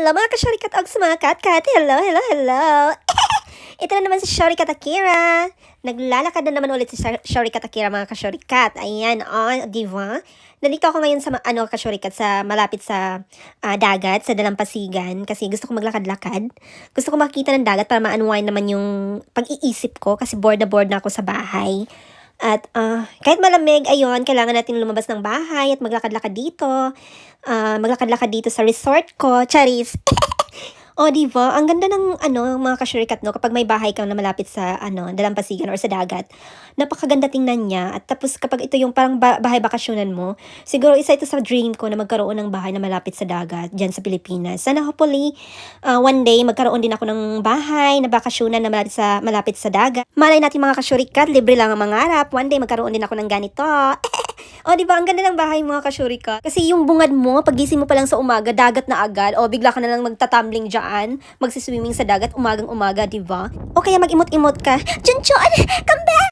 Hello mga ka-shorikat og sa mga kat-kat. Hello, hello, hello. Ito na naman si Shorikat Akira. Naglalakad na naman ulit si Shorikat Akira mga ka-shorikat. Ayan, oh, di ba? Nandito ako ngayon sa ano ka-shorikat sa malapit sa ah, dagat, sa Dalampasigan kasi gusto ko maglakad-lakad. Gusto ko makita ng dagat para ma-unwind naman yung pag-iisip ko kasi bored na bored na ako sa bahay. At ah, kahit malamig, ayun, kailangan natin lumabas ng bahay at maglakad-lakad dito. Ah, maglakad-lakad dito sa resort ko. Charis! O, di ba? Ang ganda ng ano, mga kasyurikat, no? Kapag may bahay kang na malapit sa ano, dalampasigan or sa dagat, napakaganda tingnan niya. At tapos kapag ito yung parang ba- bahay bakasyonan mo, siguro isa ito sa dream ko na magkaroon ng bahay na malapit sa dagat dyan sa Pilipinas. Sana hopefully, ah, one day, magkaroon din ako ng bahay na bakasyonan na malapit sa, malapit sa dagat. Malay natin mga kasyurikat, libre lang ang mangarap. One day, magkaroon din ako ng ganito. O, di ba? Ang ganda ng bahay mga kasyurika. Kasi yung bungad mo, pagising mo pa lang sa umaga, dagat na agad. O, bigla ka na lang magtatumbling dyan. Magsiswimming sa dagat, umagang umaga, di ba? O kaya mag-imot-imot ka. Junchon, come back!